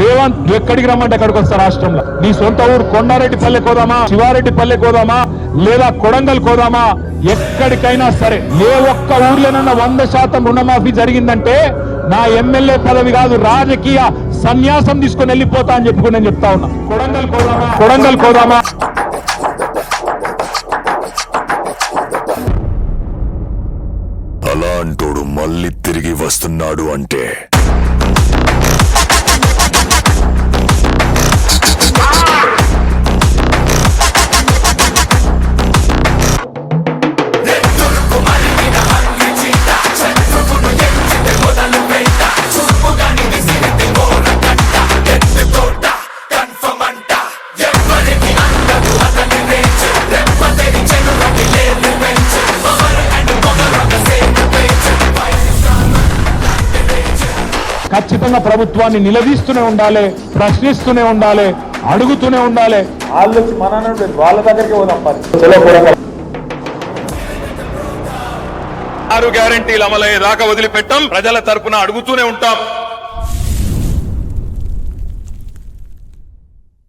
రేవంత్ నువ్వు ఎక్కడికి రమ్మంటే అక్కడికి వస్తా రాష్ట్రంలో? నీ సొంత ఊరు కొండారెడ్డి పల్లె కోదామా? శివారెడ్డి పల్లె కోదామా? లేదా కొడంగల్ కోదామా? ఎక్కడికైనా సరే ఏ ఒక్క ఊర్లోనన్నా వంద శాతం రుణమాఫీ జరిగిందంటే నా ఎమ్మెల్యే పదవి కాదు రాజకీయ సన్యాసం తీసుకుని వెళ్ళిపోతా అని చెప్పుకుని నేను చెప్తా ఉన్నా. కొడంగల్ కోదామా? కొడంగల్ కోదామా? అలాంటోడు మళ్ళీ తిరిగి వస్తున్నాడు అంటే ఖచ్చితంగా ప్రభుత్వాన్ని నిలదీస్తూనే ఉండాలి ప్రశ్నిస్తూనే ఉండాలి అడుగుతూనే ఉండాలి. వాళ్ళు మన వాళ్ళ దగ్గరికి పోదాం మరి చలో పోదాం. ఆరు గ్యారంటీలు అమలయ్యేదాకా వదిలిపెట్టాం. ప్రజల తరపున అడుగుతూనే ఉంటాం.